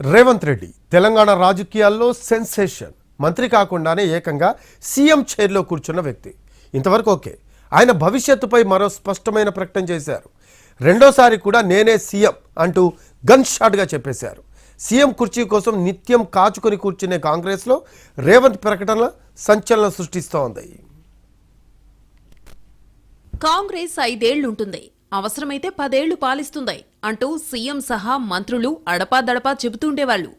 రేవంత్ రెడ్డి. తెలంగాణ రాజకీయాల్లో సెన్సేషన్. మంత్రి కాకుండానే ఏకంగా సీఎం చైర్లో కూర్చున్న వ్యక్తి. ఇంతవరకు ఓకే. ఆయన భవిష్యత్తుపై మరో స్పష్టమైన ప్రకటన చేశారు. రెండోసారి కూడా నేనే సీఎం అంటూ గన్ షాట్గా చెప్పేశారు. సీఎం కుర్చీ కోసం నిత్యం కాచుకొని కూర్చునే కాంగ్రెస్లో రేవంత్ ప్రకటన సంచలనం సృష్టిస్తోంది. కాంగ్రెస్ ఐదేళ్ళుంటుంది. అవసరమైతే పదేళ్ళు పాలిస్తుంది. అంటూ సీఎం సహా మంత్రులు అడపాదడపా చెబుతుండేవాళ్ళు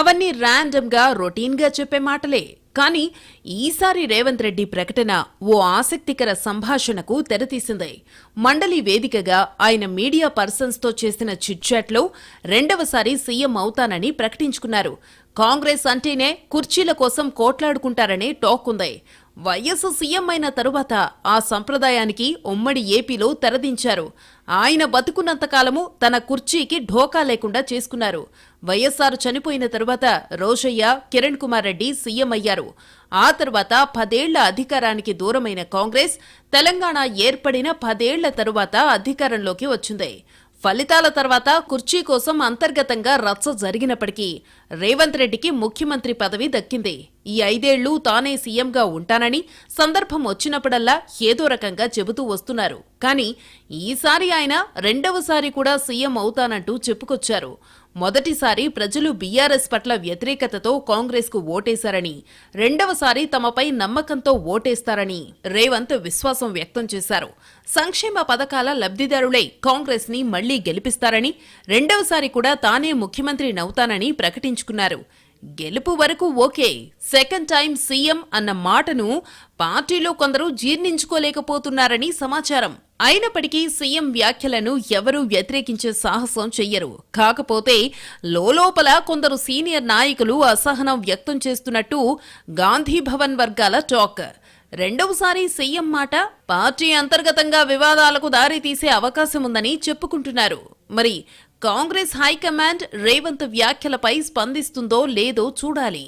అవన్నీ ర్యాండమ్గా రొటీన్గా చెప్పే మాటలే. కానీ ఈసారి రేవంత్ రెడ్డి ప్రకటన ఓ ఆసక్తికర సంభాషణకు తెరతీసింది. మండలి వేదికగా ఆయన మీడియా పర్సన్స్తో చేసిన చిట్చాట్లో రెండవసారి సీఎం అవుతానని ప్రకటించుకున్నారు. కాంగ్రెస్ అంటేనే కుర్చీల కోసం కోట్లాడుకుంటారనే టాక్ ఉంది. వైఎస్ సీఎం అయిన తరువాత ఆ సంప్రదాయానికి ఉమ్మడి ఏపీలో తెరదించారు. ఆయన బతుకున్నంతకాలము తన కుర్చీకి ఢోకా లేకుండా చేసుకున్నారు. వైఎస్ఆర్ చనిపోయిన తరువాత రోషయ్య కిరణ్ కుమార్ రెడ్డి సీఎం అయ్యారు. ఆ తర్వాత పదేళ్ళ అధికారానికి దూరమైన కాంగ్రెస్ తెలంగాణ ఏర్పడిన పదేళ్ళ తరువాత అధికారంలోకి వచ్చింది. ఫలితాల తర్వాత కుర్చీ కోసం అంతర్గతంగా రచ్చ జరిగినప్పటికీ రేవంత్ రెడ్డికి ముఖ్యమంత్రి పదవి దక్కింది. ఈ ఐదేళ్ళు తానే సీఎంగా ఉంటానని సందర్భం వచ్చినప్పుడల్లా ఏదో రకంగా చెబుతూ వస్తున్నారు. కానీ ఈసారి ఆయన రెండవసారి కూడా సీఎం అవుతానంటూ చెప్పుకొచ్చారు. మొదటిసారి ప్రజలు బీఆర్ఎస్ పట్ల వ్యతిరేకతతో కాంగ్రెస్కు ఓటేశారని రెండవసారి తమపై నమ్మకంతో ఓటేస్తారని రేవంత్ విశ్వాసం వ్యక్తం చేశారు. సంక్షేమ పథకాల లబ్ధిదారులై కాంగ్రెస్ని మళ్ళీ గెలిపిస్తారని రెండవసారి కూడా తానే ముఖ్యమంత్రి నవుతానని ప్రకటించుకున్నారు. గెలుపు వరకు ఓకే. సెకండ్ టైం సీఎం అన్న మాటను పార్టీలో కొందరు జీర్ణించుకోలేకపోతున్నారని సమాచారం. అయినప్పటికీ సీఎం వ్యాఖ్యలను ఎవరూ వ్యతిరేకించే సాహసం చెయ్యరు. కాకపోతే లోలోపల కొందరు సీనియర్ నాయకులు అసహనం వ్యక్తం చేస్తున్నట్టు గాంధీ భవన్ వర్గాల టాక్. రెండవసారి సీఎం మాట పార్టీ అంతర్గతంగా వివాదాలకు దారితీసే అవకాశం ఉందని చెప్పుకుంటున్నారు. మరి కాంగ్రెస్ హైకమాండ్ రేవంత్ వ్యాఖ్యలపై స్పందిస్తుందో లేదో చూడాలి.